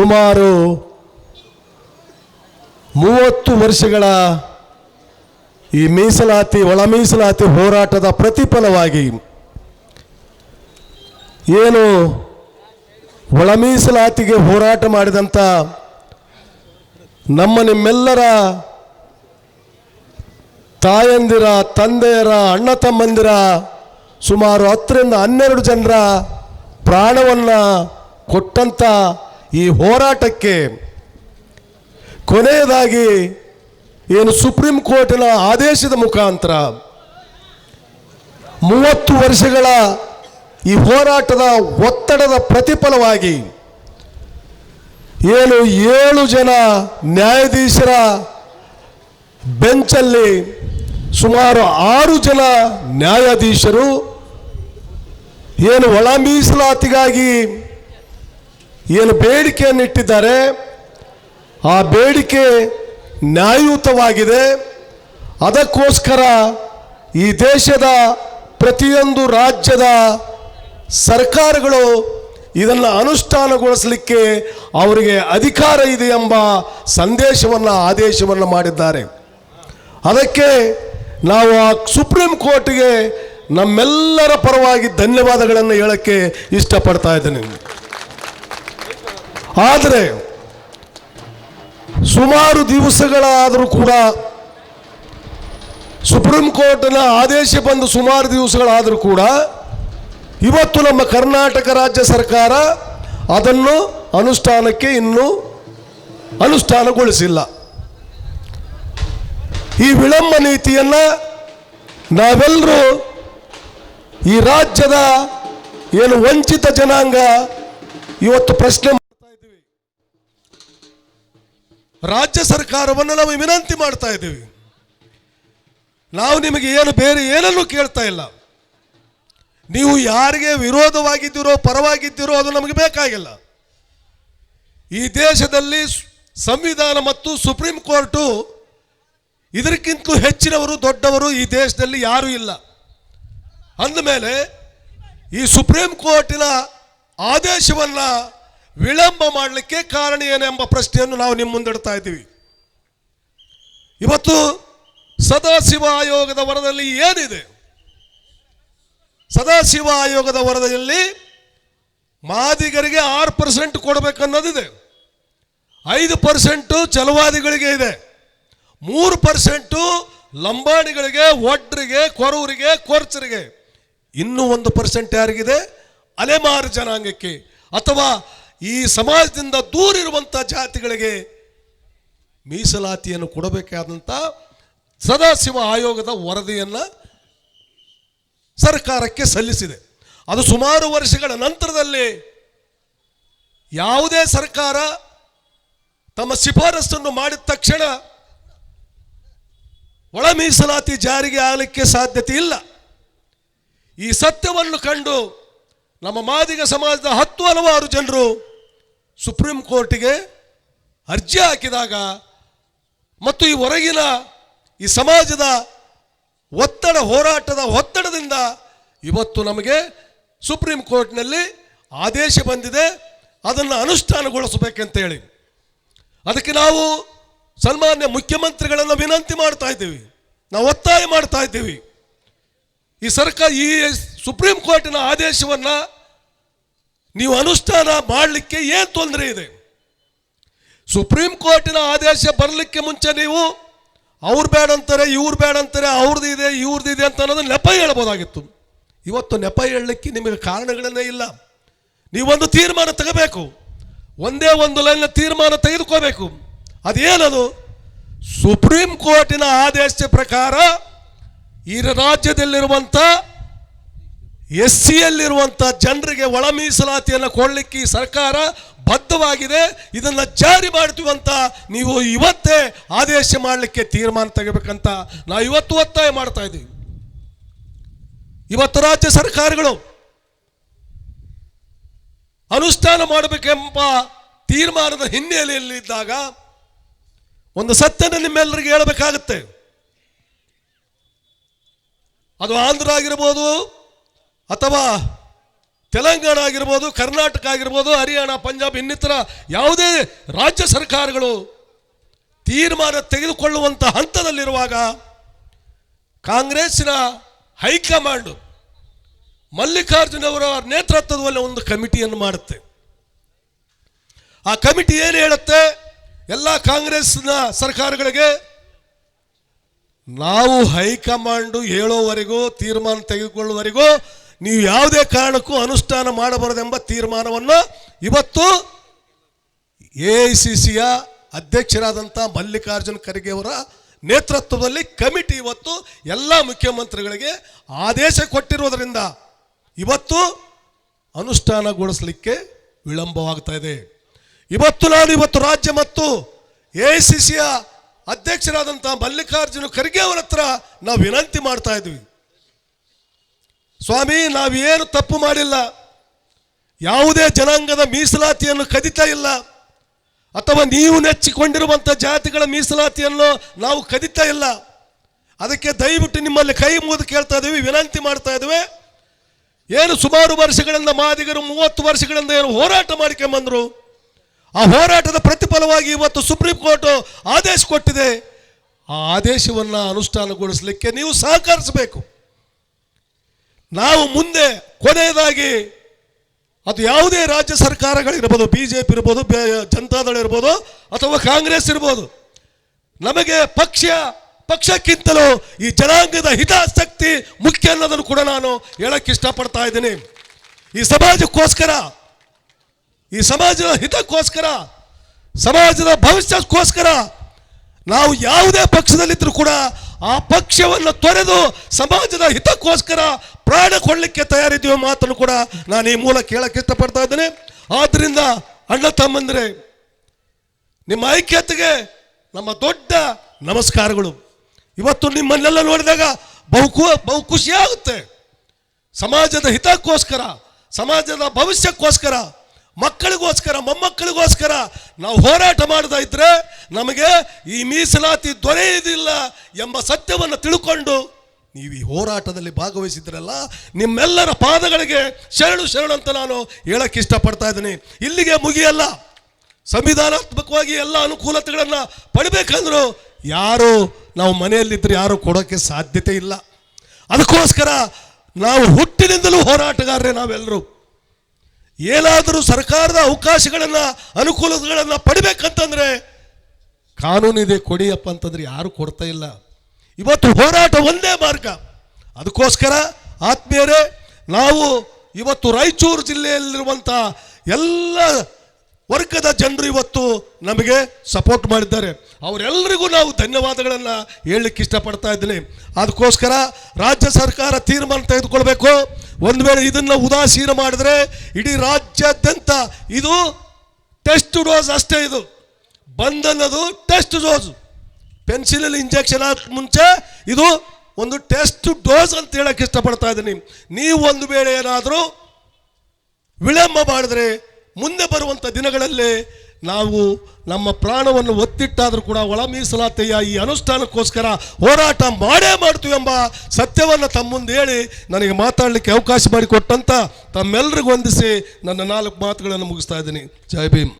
ಸುಮಾರು ಮೂವತ್ತು ವರ್ಷಗಳ ಈ ಮೀಸಲಾತಿ, ಒಳ ಮೀಸಲಾತಿ ಹೋರಾಟದ ಪ್ರತಿಫಲವಾಗಿ ಏನು ಒಳ ಮೀಸಲಾತಿಗೆ ಹೋರಾಟ ಮಾಡಿದಂಥ ನಮ್ಮ ನಿಮ್ಮೆಲ್ಲರ ತಾಯಂದಿರ, ತಂದೆಯರ, ಅಣ್ಣ ತಮ್ಮಂದಿರ ಸುಮಾರು ಹತ್ತರಿಂದ ಹನ್ನೆರಡು ಜನರ ಪ್ರಾಣವನ್ನು ಕೊಟ್ಟಂಥ ಈ ಹೋರಾಟಕ್ಕೆ ಕೊನೆಯದಾಗಿ ಏನು ಸುಪ್ರೀಂ ಕೋರ್ಟಿನ ಆದೇಶದ ಮುಖಾಂತರ ಮೂವತ್ತು ವರ್ಷಗಳ ಈ ಹೋರಾಟದ ಒತ್ತಡದ ಪ್ರತಿಫಲವಾಗಿ ಏನು ಏಳು ಜನ ನ್ಯಾಯಾಧೀಶರ ಬೆಂಚಲ್ಲಿ ಸುಮಾರು ಆರು ಜನ ನ್ಯಾಯಾಧೀಶರು ಏನು ಒಳ ಮೀಸಲಾತಿಗಾಗಿ ಏನು ಬೇಡಿಕೆಯನ್ನು ಇಟ್ಟಿದ್ದಾರೆ ಆ ಬೇಡಿಕೆ ನ್ಯಾಯಯುತವಾಗಿದೆ. ಅದಕ್ಕೋಸ್ಕರ ಈ ದೇಶದ ಪ್ರತಿಯೊಂದು ರಾಜ್ಯದ ಸರ್ಕಾರಗಳು ಇದನ್ನು ಅನುಷ್ಠಾನಗೊಳಿಸಲಿಕ್ಕೆ ಅವರಿಗೆ ಅಧಿಕಾರ ಇದೆ ಎಂಬ ಸಂದೇಶವನ್ನು, ಆದೇಶವನ್ನು ಮಾಡಿದ್ದಾರೆ. ಅದಕ್ಕೆ ನಾವು ಆ ಸುಪ್ರೀಂ ಕೋರ್ಟ್ಗೆ ನಮ್ಮೆಲ್ಲರ ಪರವಾಗಿ ಧನ್ಯವಾದಗಳನ್ನು ಹೇಳಕ್ಕೆ ಇಷ್ಟಪಡ್ತಾ ಇದ್ದೇನೆ. ಆದರೆ ಸುಮಾರು ದಿವಸಗಳಾದರೂ ಕೂಡ ಸುಪ್ರೀಂ ಕೋರ್ಟ್ನ ಆದೇಶ ಬಂದು ಸುಮಾರು ದಿವಸಗಳಾದರೂ ಕೂಡ ಇವತ್ತು ನಮ್ಮ ಕರ್ನಾಟಕ ರಾಜ್ಯ ಸರ್ಕಾರ ಅದನ್ನು ಅನುಷ್ಠಾನಕ್ಕೆ ಇನ್ನೂ ಅನುಷ್ಠಾನಗೊಳಿಸಿಲ್ಲ. ಈ ವಿಳಂಬ ನೀತಿಯನ್ನು ನಾವೆಲ್ಲರೂ ಈ ರಾಜ್ಯದ ಏನು ವಂಚಿತ ಜನಾಂಗ ಇವತ್ತು ಪ್ರಶ್ನೆ ರಾಜ್ಯ ಸರ್ಕಾರವನ್ನು ನಾವು ವಿನಂತಿ ಮಾಡ್ತಾ ಇದ್ದೀವಿ. ನಾವು ನಿಮಗೆ ಏನು ಬೇರೆ ಏನನ್ನು ಕೇಳ್ತಾ ಇಲ್ಲ. ನೀವು ಯಾರಿಗೆ ವಿರೋಧವಾಗಿದ್ದೀರೋ ಪರವಾಗಿದ್ದೀರೋ ಅದು ನಮಗೆ ಬೇಕಾಗಿಲ್ಲ. ಈ ದೇಶದಲ್ಲಿ ಸಂವಿಧಾನ ಮತ್ತು ಸುಪ್ರೀಂ ಕೋರ್ಟು ಇದಕ್ಕಿಂತಲೂ ಹೆಚ್ಚಿನವರು ದೊಡ್ಡವರು ಈ ದೇಶದಲ್ಲಿ ಯಾರೂ ಇಲ್ಲ. ಅಂದಮೇಲೆ ಈ ಸುಪ್ರೀಂ ಕೋರ್ಟಿನ ಆದೇಶವನ್ನು ವಿಳಂಬ ಮಾಡಲಿಕ್ಕೆ ಕಾರಣ ಏನೆಂಬ ಪ್ರಶ್ನೆಯನ್ನು ನಾವು ನಿಮ್ಮ ಮುಂದಿಡ್ತಾ ಇದ್ದೀವಿ. ಇವತ್ತು ಸದಾಶಿವ ಆಯೋಗದ ವರದಲ್ಲಿ ಏನಿದೆ? ಸದಾಶಿವ ಆಯೋಗದ ವರದಿಯಲ್ಲಿ ಮಾದಿಗರಿಗೆ ಆರು ಪರ್ಸೆಂಟ್ ಕೊಡಬೇಕನ್ನೋದಿದೆ. ಐದು ಪರ್ಸೆಂಟು ಚಲವಾದಿಗಳಿಗೆ ಇದೆ. ಮೂರು ಪರ್ಸೆಂಟು ಲಂಬಾಣಿಗಳಿಗೆ ಒಡ್ರಿಗೆ ಕೊರವರಿಗೆ ಕೊರ್ಚರಿಗೆ. ಇನ್ನೂ ಒಂದು ಪರ್ಸೆಂಟ್ ಯಾರಿಗಿದೆ? ಅಲೆಮಾರು ಜನಾಂಗಕ್ಕೆ. ಅಥವಾ ಈ ಸಮಾಜದಿಂದ ದೂರಿರುವಂಥ ಜಾತಿಗಳಿಗೆ ಮೀಸಲಾತಿಯನ್ನು ಕೊಡಬೇಕಾದಂಥ ಸದಾಶಿವ ಆಯೋಗದ ವರದಿಯನ್ನು ಸರ್ಕಾರಕ್ಕೆ ಸಲ್ಲಿಸಿದೆ. ಅದು ಸುಮಾರು ವರ್ಷಗಳ ನಂತರದಲ್ಲಿ ಯಾವುದೇ ಸರ್ಕಾರ ತಮ್ಮ ಶಿಫಾರಸ್ಸನ್ನು ಮಾಡಿದ ತಕ್ಷಣ ಒಳ ಮೀಸಲಾತಿ ಜಾರಿಗೆ ಆಗಲಿಕ್ಕೆ ಸಾಧ್ಯತೆ ಇಲ್ಲ. ಈ ಸತ್ಯವನ್ನು ಕಂಡು ನಮ್ಮ ಮಾದಿಗ ಸಮಾಜದ ಹತ್ತು ಹಲವಾರು ಜನರು ಸುಪ್ರೀಂ ಕೋರ್ಟಿಗೆ ಅರ್ಜಿ ಹಾಕಿದಾಗ ಮತ್ತು ಈ ಹೊರಗಿನ ಈ ಸಮಾಜದ ಒತ್ತಡ, ಹೋರಾಟದ ಒತ್ತಡದಿಂದ ಇವತ್ತು ನಮಗೆ ಸುಪ್ರೀಂ ಕೋರ್ಟ್ನಲ್ಲಿ ಆದೇಶ ಬಂದಿದೆ. ಅದನ್ನು ಅನುಷ್ಠಾನಗೊಳಿಸಬೇಕಂತ ಹೇಳಿ ಅದಕ್ಕೆ ನಾವು ಸನ್ಮಾನ್ಯ ಮುಖ್ಯಮಂತ್ರಿಗಳನ್ನು ವಿನಂತಿ ಮಾಡ್ತಾ ಇದ್ದೀವಿ. ನಾವು ಒತ್ತಾಯ ಮಾಡ್ತಾ ಇದ್ದೀವಿ. ಈ ಸರ್ಕಾರ ಈ ಸುಪ್ರೀಂ ಕೋರ್ಟಿನ ಆದೇಶವನ್ನು ನೀವು ಅನುಷ್ಠಾನ ಮಾಡಲಿಕ್ಕೆ ಏನು ತೊಂದರೆ ಇದೆ? ಸುಪ್ರೀಂ ಕೋರ್ಟಿನ ಆದೇಶ ಬರಲಿಕ್ಕೆ ಮುಂಚೆ ನೀವು, ಅವ್ರು ಬೇಡ ಅಂತಾರೆ, ಇವ್ರು ಬೇಡ ಅಂತಾರೆ ಅವ್ರದ್ದು ಇದೆ ಇವ್ರದ್ದು ಇದೆ ಅಂತ ಅನ್ನೋದು ನೆಪ ಹೇಳ್ಬೋದಾಗಿತ್ತು. ಇವತ್ತು ನೆಪ ಹೇಳಲಿಕ್ಕೆ ನಿಮಗೆ ಕಾರಣಗಳನ್ನೇ ಇಲ್ಲ. ನೀವೊಂದು ತೀರ್ಮಾನ ತಗೋಬೇಕು. ಒಂದೇ ಒಂದು ಲೈನ್ ತೀರ್ಮಾನ ತೆಗೆದುಕೋಬೇಕು. ಅದೇನದು? ಸುಪ್ರೀಂ ಕೋರ್ಟಿನ ಆದೇಶ ಪ್ರಕಾರ ಈ ರಾಜ್ಯದಲ್ಲಿರುವಂಥ ಎಸ್ ಸಿಯಲ್ಲಿರುವಂಥ ಜನರಿಗೆ ಒಳ ಮೀಸಲಾತಿಯನ್ನು ಕೊಡಲಿಕ್ಕೆ ಈ ಸರ್ಕಾರ ಬದ್ಧವಾಗಿದೆ. ಇದನ್ನು ಜಾರಿ ಮಾಡ್ತೀವಿ ನೀವು ಇವತ್ತೇ ಆದೇಶ ಮಾಡಲಿಕ್ಕೆ ತೀರ್ಮಾನ ತೆಗಿಬೇಕಂತ ನಾವು ಇವತ್ತು ಒತ್ತಾಯ ಮಾಡ್ತಾ ಇದ್ದೀವಿ. ಇವತ್ತು ರಾಜ್ಯ ಸರ್ಕಾರಗಳು ಅನುಷ್ಠಾನ ಮಾಡಬೇಕೆಂಬ ತೀರ್ಮಾನದ ಹಿನ್ನೆಲೆಯಲ್ಲಿದ್ದಾಗ ಒಂದು ಸತ್ಯನ ನಿಮ್ಮೆಲ್ಲರಿಗೆ ಹೇಳಬೇಕಾಗುತ್ತೆ. ಅದು ಆಂಧ್ರ ಆಗಿರ್ಬೋದು ಅಥವಾ ತೆಲಂಗಾಣ ಆಗಿರ್ಬೋದು, ಕರ್ನಾಟಕ ಆಗಿರ್ಬೋದು, ಹರಿಯಾಣ, ಪಂಜಾಬ್ ಇನ್ನಿತರ ಯಾವುದೇ ರಾಜ್ಯ ಸರ್ಕಾರಗಳು ತೀರ್ಮಾನ ತೆಗೆದುಕೊಳ್ಳುವಂಥ ಹಂತದಲ್ಲಿರುವಾಗ ಕಾಂಗ್ರೆಸ್ಸಿನ ಹೈಕಮಾಂಡು ಮಲ್ಲಿಕಾರ್ಜುನವರ ನೇತೃತ್ವದಲ್ಲಿ ಒಂದು ಕಮಿಟಿಯನ್ನು ಮಾಡುತ್ತೆ. ಆ ಕಮಿಟಿ ಏನು ಹೇಳುತ್ತೆ? ಎಲ್ಲ ಕಾಂಗ್ರೆಸ್ನ ಸರ್ಕಾರಗಳಿಗೆ ನಾವು ಹೈಕಮಾಂಡು ಹೇಳೋವರೆಗೂ, ತೀರ್ಮಾನ ತೆಗೆದುಕೊಳ್ಳುವವರೆಗೂ ನೀವು ಯಾವುದೇ ಕಾರಣಕ್ಕೂ ಅನುಷ್ಠಾನ ಮಾಡಬಾರದೆಂಬ ತೀರ್ಮಾನವನ್ನು ಇವತ್ತು ಎ ಐ ಸಿ ಸಿಯ ಅಧ್ಯಕ್ಷರಾದಂಥ ಮಲ್ಲಿಕಾರ್ಜುನ ಖರ್ಗೆಯವರ ನೇತೃತ್ವದಲ್ಲಿ ಕಮಿಟಿ ಇವತ್ತು ಎಲ್ಲ ಮುಖ್ಯಮಂತ್ರಿಗಳಿಗೆ ಆದೇಶ ಕೊಟ್ಟಿರುವುದರಿಂದ ಇವತ್ತು ಅನುಷ್ಠಾನಗೊಳಿಸಲಿಕ್ಕೆ ವಿಳಂಬವಾಗ್ತಾ ಇದೆ. ಇವತ್ತು ನಾನು ಇವತ್ತು ರಾಜ್ಯ ಮತ್ತು ಎ ಐ ಸಿ ಸಿಯ ಅಧ್ಯಕ್ಷರಾದಂಥ ಮಲ್ಲಿಕಾರ್ಜುನ ಖರ್ಗೆ ಅವರ ಹತ್ರ ನಾವು ವಿನಂತಿ ಮಾಡ್ತಾ ಇದ್ವಿ. ಸ್ವಾಮಿ, ನಾವೇನು ತಪ್ಪು ಮಾಡಿಲ್ಲ. ಯಾವುದೇ ಜನಾಂಗದ ಮೀಸಲಾತಿಯನ್ನು ಕದಿತಾ ಇಲ್ಲ. ಅಥವಾ ನೀವು ನೆಚ್ಚಿಕೊಂಡಿರುವಂಥ ಜಾತಿಗಳ ಮೀಸಲಾತಿಯನ್ನು ನಾವು ಕದಿತಾ ಇಲ್ಲ. ಅದಕ್ಕೆ ದಯವಿಟ್ಟು ನಿಮ್ಮಲ್ಲಿ ಕೈ ಮುಗಿದು ಕೇಳ್ತಾ ಇದ್ದೀವಿ, ವಿನಂತಿ ಮಾಡ್ತಾ ಇದ್ದೇವೆ. ಏನು ಸುಮಾರು ವರ್ಷಗಳಿಂದ ಮಾದಿಗರು, ಮೂವತ್ತು ವರ್ಷಗಳಿಂದ ಏನು ಹೋರಾಟ ಮಾಡ್ಕೊಂಬಂದರು ಆ ಹೋರಾಟದ ಪ್ರತಿಫಲವಾಗಿ ಇವತ್ತು ಸುಪ್ರೀಂ ಕೋರ್ಟ್ ಆದೇಶ ಕೊಟ್ಟಿದೆ. ಆ ಆದೇಶವನ್ನು ಅನುಷ್ಠಾನಗೊಳಿಸಲಿಕ್ಕೆ ನೀವು ಸಹಕರಿಸಬೇಕು. ನಾವು ಮುಂದೆ ಕೊನೆಯದಾಗಿ ಅದು ಯಾವುದೇ ರಾಜ್ಯ ಸರ್ಕಾರಗಳಿರ್ಬೋದು ಬಿ ಜೆ ಪಿ ಇರ್ಬೋದು ಜನತಾದಳ ಇರ್ಬೋದು, ಅಥವಾ ಕಾಂಗ್ರೆಸ್ ಇರ್ಬೋದು, ನಮಗೆ ಪಕ್ಷ, ಪಕ್ಷಕ್ಕಿಂತಲೂ ಈ ಜನಾಂಗದ ಹಿತಾಸಕ್ತಿ ಮುಖ್ಯ ಅನ್ನೋದನ್ನು ಕೂಡ ನಾನು ಹೇಳಕ್ಕೆ ಇಷ್ಟಪಡ್ತಾ ಇದ್ದೀನಿ. ಈ ಸಮಾಜಕ್ಕೋಸ್ಕರ, ಈ ಸಮಾಜದ ಹಿತಕ್ಕೋಸ್ಕರ, ಸಮಾಜದ ಭವಿಷ್ಯಕ್ಕೋಸ್ಕರ ನಾವು ಯಾವುದೇ ಪಕ್ಷದಲ್ಲಿದ್ದರೂ ಕೂಡ ಆ ಪಕ್ಷವನ್ನು ತೊರೆದು ಸಮಾಜದ ಹಿತಕ್ಕೋಸ್ಕರ ಪ್ರಾಣ ಕೊಡಲಿಕ್ಕೆ ತಯಾರಿದ್ದೀವಿ ಮಾತನ್ನು ಕೂಡ ನಾನು ಈ ಮೂಲಕ ಕೇಳಕ್ಕೆ ಇಷ್ಟಪಡ್ತಾ ಇದ್ದೇನೆ. ಆದ್ದರಿಂದ ಅಣ್ಣ ತಮ್ಮಂದ್ರೆ, ನಿಮ್ಮ ಐಕ್ಯತೆಗೆ ನಮ್ಮ ದೊಡ್ಡ ನಮಸ್ಕಾರಗಳು. ಇವತ್ತು ನಿಮ್ಮನ್ನೆಲ್ಲ ನೋಡಿದಾಗ ಬಹು ಬಹು ಖುಷಿಯಾಗುತ್ತೆ ಸಮಾಜದ ಹಿತಕ್ಕೋಸ್ಕರ, ಸಮಾಜದ ಭವಿಷ್ಯಕ್ಕೋಸ್ಕರ ಮಕ್ಕಳಿಗೋಸ್ಕರ, ಮೊಮ್ಮಕ್ಕಳಿಗೋಸ್ಕರ ನಾವು ಹೋರಾಟ ಮಾಡ್ತಾ ಇದ್ರೆ ನಮಗೆ ಈ ಮೀಸಲಾತಿ ದೊರೆಯುವುದಿಲ್ಲ ಎಂಬ ಸತ್ಯವನ್ನು ತಿಳ್ಕೊಂಡು ನೀವು ಈ ಹೋರಾಟದಲ್ಲಿ ಭಾಗವಹಿಸಿದ್ರಲ್ಲ, ನಿಮ್ಮೆಲ್ಲರ ಪಾದಗಳಿಗೆ ಶರಣು ಶರಣು ಅಂತ ನಾನು ಹೇಳಕ್ಕೆ ಇಷ್ಟಪಡ್ತಾ ಇದ್ದೀನಿ. ಇಲ್ಲಿಗೆ ಮುಗಿಯಲ್ಲ. ಸಂವಿಧಾನಾತ್ಮಕವಾಗಿ ಎಲ್ಲ ಅನುಕೂಲತೆಗಳನ್ನು ಪಡಿಬೇಕಂದ್ರೂ ಯಾರು ನಾವು ಮನೆಯಲ್ಲಿದ್ದರೆ ಯಾರು ಕೊಡೋಕ್ಕೆ ಸಾಧ್ಯತೆ ಇಲ್ಲ. ಅದಕ್ಕೋಸ್ಕರ ನಾವು ಹುಟ್ಟಿನಿಂದಲೂ ಹೋರಾಟಗಾರರೇ ನಾವೆಲ್ಲರೂ. ಏನಾದರೂ ಸರ್ಕಾರದ ಅವಕಾಶಗಳನ್ನು ಅನುಕೂಲತೆಗಳನ್ನು ಪಡಿಬೇಕಂತಂದ್ರೆ ಕಾನೂನಿದೆ ಕೊಡಿಯಪ್ಪ ಅಂತಂದ್ರೆ ಯಾರು ಕೊಡ್ತಾ ಇಲ್ಲ. ಇವತ್ತು ಹೋರಾಟ ಒಂದೇ ಮಾರ್ಗ. ಅದಕ್ಕೋಸ್ಕರ ಆತ್ಮೀಯರೇ, ನಾವು ಇವತ್ತು ರಾಯಚೂರು ಜಿಲ್ಲೆಯಲ್ಲಿರುವಂಥ ಎಲ್ಲ ವರ್ಗದ ಜನರು ಇವತ್ತು ನಮಗೆ ಸಪೋರ್ಟ್ ಮಾಡಿದ್ದಾರೆ. ಅವರೆಲ್ಲರಿಗೂ ನಾವು ಧನ್ಯವಾದಗಳನ್ನು ಹೇಳಲಿಕ್ಕೆ ಇಷ್ಟಪಡ್ತಾ ಇದ್ದೀನಿ. ಅದಕ್ಕೋಸ್ಕರ ರಾಜ್ಯ ಸರ್ಕಾರ ತೀರ್ಮಾನ ತೆಗೆದುಕೊಳ್ಬೇಕು. ಒಂದು ವೇಳೆ ಇದನ್ನು ಉದಾಸೀನ ಮಾಡಿದ್ರೆ ಇಡೀ ರಾಜ್ಯಾದ್ಯಂತ ಇದು ಟೆಸ್ಟ್ ಡೋಸ್ ಅಷ್ಟೇ ಇದು. ಬಂದನ್ನೋದು ಟೆಸ್ಟ್ ಡೋಸ್. ಪೆನ್ಸಿಲಲ್ಲಿ ಇಂಜೆಕ್ಷನ್ ಹಾಕ ಮುಂಚೆ ಇದು ಒಂದು ಟೆಸ್ಟ್ ಡೋಸ್ ಅಂತ ಹೇಳಕ್ಕೆ ಇಷ್ಟಪಡ್ತಾ ಇದ್ದೀನಿ. ನೀವು ಒಂದು ವೇಳೆ ಏನಾದರೂ ವಿಳಂಬ ಮಾಡಿದ್ರೆ ಮುಂದೆ ಬರುವಂಥ ದಿನಗಳಲ್ಲಿ ನಾವು ನಮ್ಮ ಪ್ರಾಣವನ್ನು ಒತ್ತಿಟ್ಟಾದರೂ ಕೂಡ ಒಳ ಮೀಸಲಾತೆಯ ಈ ಅನುಷ್ಠಾನಕ್ಕೋಸ್ಕರ ಹೋರಾಟ ಮಾಡೇ ಮಾಡ್ತೀವಿ ಎಂಬ ಸತ್ಯವನ್ನು ತಮ್ಮ ಮುಂದೆ ಹೇಳಿ ನನಗೆ ಮಾತಾಡಲಿಕ್ಕೆ ಅವಕಾಶ ಮಾಡಿಕೊಟ್ಟಂತ ತಮ್ಮೆಲ್ಲರಿಗೂ ವಂದಿಸಿ ನನ್ನ ನಾಲ್ಕು ಮಾತುಗಳನ್ನು ಮುಗಿಸ್ತಾ ಇದ್ದೀನಿ. ಜೈ ಭೀಮ್.